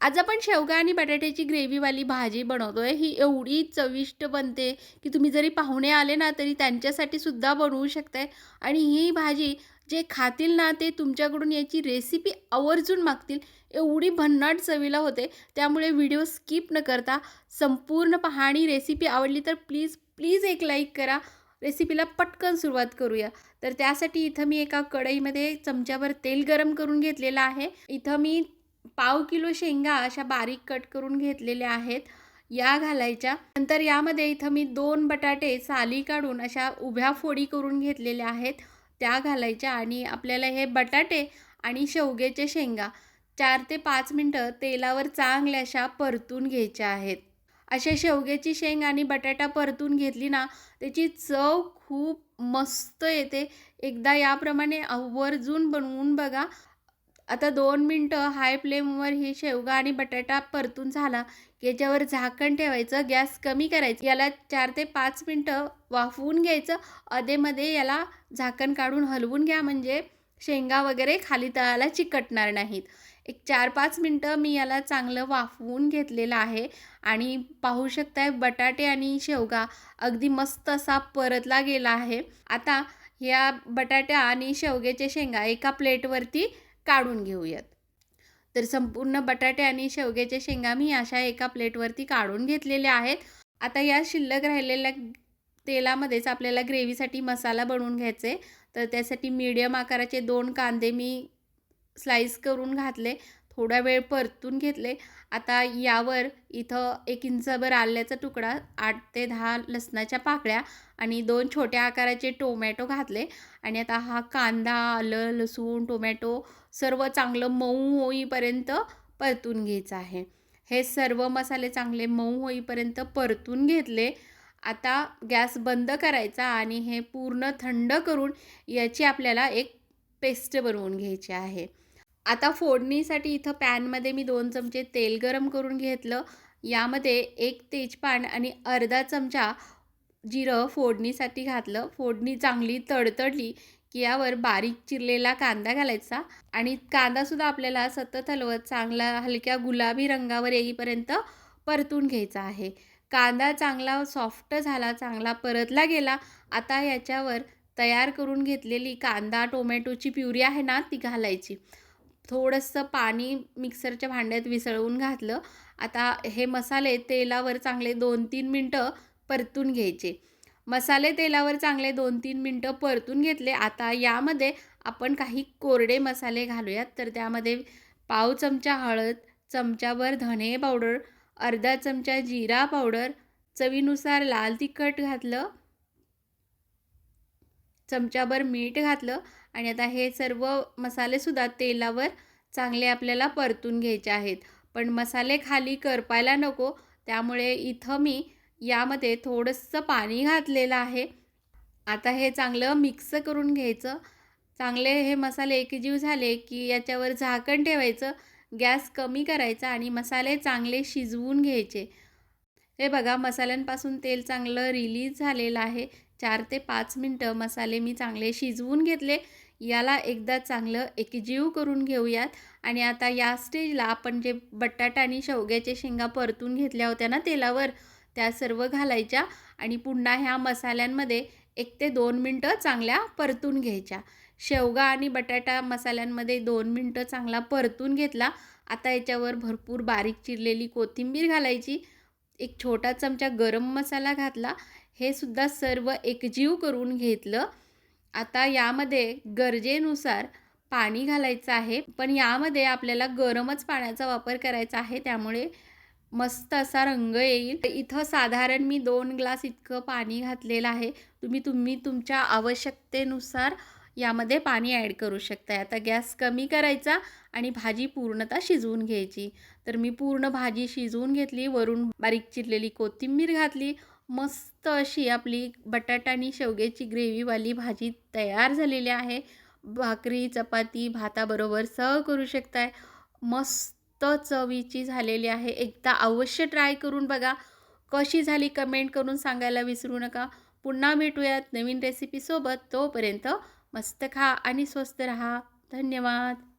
आज आपण शेवगा आणि बटाट्याची ग्रेव्हीवाली भाजी बनवतो आहे ही एवढी चविष्ट बनते की तुम्ही जरी पाहुणे आले ना तरी त्यांच्यासाठी सुद्धा बनवू शकताय. आणि ही भाजी जे खातील ना ते तुमच्याकडून याची रेसिपी आवर्जून मागतील. एवढी भन्नाट चवीला होते. त्यामुळे व्हिडिओ स्किप न करता संपूर्ण पाहणी रेसिपी आवडली तर प्लीज प्लीज एक लाईक करा. रेसिपीला पटकन सुरुवात करूया. तर त्यासाठी इथं मी एका कढईमध्ये चमच्यावर तेल गरम करून घेतलेलं आहे. इथं मी पाव किलो शेंगा अशा बारीक कट करून घेतलेल्या आहेत. या घालायच्या. नंतर यामध्ये इथं मी दोन बटाटे साली काढून अशा उभ्या फोडी करून घेतलेल्या आहेत. त्या घालायच्या आणि आपल्याला हे बटाटे आणि शेवग्याचे शेंगा चार ते पाच मिनटं तेलावर चांगल्या अशा परतून घ्यायच्या आहेत. अशा शेवग्याची शेंग आणि बटाटा परतून घेतली ना त्याची चव खूप मस्त येते. एकदा याप्रमाणे आवर्जून बनवून बघा. आता दोन मिनटं हाय फ्लेमवर ही शेवगा आणि बटाटा परतून झाला. की याच्यावर झाकण ठेवायचं गॅस कमी करायचं. याला चार ते पाच मिनटं वाफवून घ्यायचं. अधेमध्ये याला झाकण काढून हलवून घ्या. म्हणजे शेंगा वगैरे खाली तळाला चिकटणार नाहीत. एक चार पाच मिनटं मी याला चांगलं वाफवून घेतलेलं आहे. आणि पाहू शकताय बटाटे आणि शेवगा अगदी मस्त असा परतला गेला आहे. आता या बटाट्या आणि शेवग्याच्या शेंगा एका प्लेटवरती काढून घेऊयात. तर संपूर्ण बटाटे आणि शेवग्याच्या शेंगा मी अशा एका प्लेटवरती काढून घेतलेल्या आहेत. आता या शिल्लक राहिलेल्या तेलामध्येच आपल्याला ग्रेव्हीसाठी मसाला बनवून घ्यायचे. तर त्यासाठी मीडियम आकाराचे दोन कांदे मी स्लाईस करून घातले. थोडा वेळ परतून घेतले. आता यावर इथं एक इंचभर आल्याचा तुकडा आठ ते दहा लसणाच्या पाकळ्या आणि दोन छोट्या आकाराचे टोमॅटो घातले. आणि आता हा कांदा आलं लसूण टोमॅटो सर्व चांगलं मऊ होईपर्यंत परतून घ्यायचं आहे. हे सर्व मसाले चांगले मऊ होईपर्यंत परतून घेतले. आता गॅस बंद करायचा आणि हे पूर्ण थंड करून याची आपल्याला एक पेस्ट बनवून घ्यायची आहे. आता फोडणीसाठी इथं पॅनमध्ये मी दोन चमचे तेल गरम करून घेतलं. यामध्ये एक तेजपान आणि अर्धा चमचा जिरं फोडणीसाठी घातलं. फोडणी चांगली तडतडली की यावर बारीक चिरलेला कांदा घालायचा आणि कांदासुद्धा आपल्याला सतत हलवत चांगला हलक्या गुलाबी रंगावर येईपर्यंत परतून घ्यायचा आहे. कांदा चांगला सॉफ्ट झाला चांगला परतला गेला. आता याच्यावर तयार करून घेतलेली कांदा टोमॅटोची प्युरी आहे ना ती घालायची. थोडंसं पाणी मिक्सरच्या भांड्यात विसळवून घातलं. आता हे मसाले तेलावर चांगले दोन तीन मिनटं परतून घ्यायचे. मसाले तेलावर चांगले दोन तीन मिनटं परतून घेतले. आता यामध्ये आपण काही कोरडे मसाले घालूयात. तर त्यामध्ये पाव चमचा हळद चमच्यावर धणे पावडर अर्धा चमचा जिरा पावडर चवीनुसार लाल तिखट घातलं. चमच्याभर मीठ घातलं आणि आता हे सर्व मसालेसुद्धा तेलावर चांगले आपल्याला परतून घ्यायचे आहेत. पण मसाले खाली करपायला नको त्यामुळे इथं मी यामध्ये थोडंसं पाणी घातलेलं आहे. आता हे चांगलं मिक्स करून घ्यायचं. चांगले हे मसाले एकजीव झाले की याच्यावर झाकण ठेवायचं गॅस कमी करायचा आणि मसाले चांगले शिजवून घ्यायचे. हे बघा मसाल्यांपासून तेल चांगलं रिलीज झालेलं आहे. चार ते पाच मिनटं मसाले मी चांगले शिजवून घेतले. याला एकदा चांगलं एकजीव करून घेऊयात. आणि आता या स्टेजला आपण जे बटाटा आणि शेवग्याचे शेंगा परतून घेतल्या होत्या ना तेलावर त्या सर्व घालायच्या आणि पुन्हा ह्या मसाल्यांमध्ये एक ते दोन मिनटं चांगल्या परतून घ्यायच्या. शेवगा आणि बटाटा मसाल्यांमध्ये दोन मिनटं चांगला परतून घेतला. आता याच्यावर भरपूर बारीक चिरलेली कोथिंबीर घालायची. एक छोटा चमचा गरम मसाला घातला. हे सुद्धा सर्व एकजीव करून घेतलं. आता यामध्ये गरजेनुसार पाणी घालायचं आहे. पण यामध्ये आपल्याला गरमच पाण्याचा वापर करायचा आहे. त्यामुळे मस्त असा रंग येईल. इथं साधारण मी दोन ग्लास इतकं पाणी घातलेलं आहे. तुम्ही तुम्ही तुमच्या आवश्यकतेनुसार यामध्ये पाणी ॲड करू शकता आता गॅस कमी करायचा आणि भाजी पूर्णतः शिजवून घ्यायची. तर मी पूर्ण भाजी शिजवून घेतली. वरून बारीक चिरलेली कोथिंबीर घातली. मस्त अशी आपली बटाटा आणि शेवग्याची ग्रेव्हीवाली भाजी तयार झालेली आहे. भाकरी चपाती भाताबरोबर सर्व करू शकताय. मस्त चवीची झालेली आहे. एकदा अवश्य ट्राय करून बघा. कशी झाली कमेंट करून सांगायला विसरू नका. पुन्हा भेटूयात नवीन रेसिपीसोबत तोपर्यंत मस्त खा आणि स्वस्त रहा. धन्यवाद.